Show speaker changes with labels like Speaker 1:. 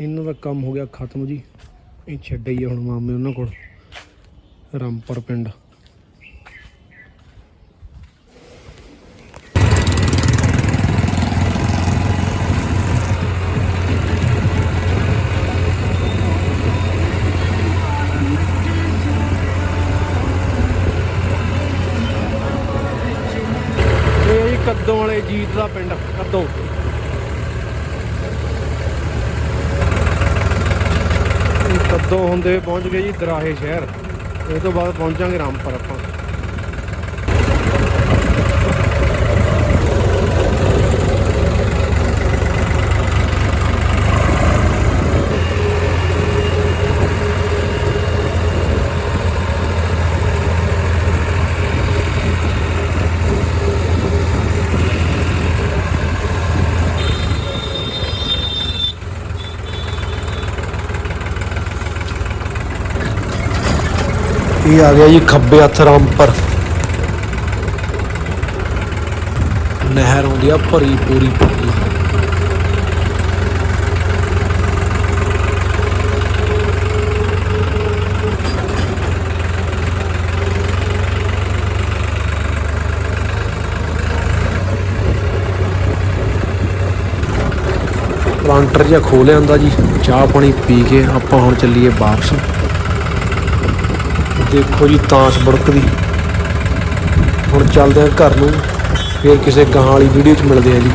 Speaker 1: ਇਹਨਾਂ ਦਾ ਕੰਮ ਹੋ ਗਿਆ ਖਤਮ ਜੀ। ਇਹ ਛੱਡਿਆ ਹੀ ਆ ਹੁਣ ਮਾਮੇ ਉਹਨਾਂ ਕੋਲ। ਰਾਮਪੁਰ ਪਿੰਡ। ਕੱਦੋਂ ਵਾਲੇ ਜੀਤ ਦਾ ਪਿੰਡ, ਕੱਦੋਂ। ਇਹ ਹੁੰਦੇ ਪਹੁੰਚ ਗਏ ਜੀ ਦਰਾਹੇ ਸ਼ਹਿਰ। ਇਹ ਤੋਂ ਬਾਅਦ ਪਹੁੰਚਾਂਗੇ ਰਾਮਪੁਰ ਆਪਾਂ। ਇਹ ਆ ਗਿਆ ਜੀ? ਖੱਬੇ ਹੱਥ ਰਾਮਪੁਰ ਨਹਿਰ ਆਉਂਦੀ ਆ ਭਰੀ ਪੂਰੀ ਪੂਰੀ ਪਲਾਂਟਰ ਜਿਹਾ ਖੋਲਿਆ ਹੁੰਦਾ ਜੀ। ਚਾਹ ਪਾਣੀ ਪੀ ਕੇ ਆਪਾਂ ਹੁਣ ਚੱਲੀਏ ਵਾਪਸ। ਦੇਖੋ ਜੀ ਤਾਂਸ ਬੜਕਦੀ। ਹੁਣ ਚੱਲਦੇ ਆ ਘਰ ਨੂੰ, ਫਿਰ ਕਿਸੇ ਗਾਂ ਵਾਲੀ ਵੀਡੀਓ 'ਚ ਮਿਲਦੇ ਆ ਜੀ।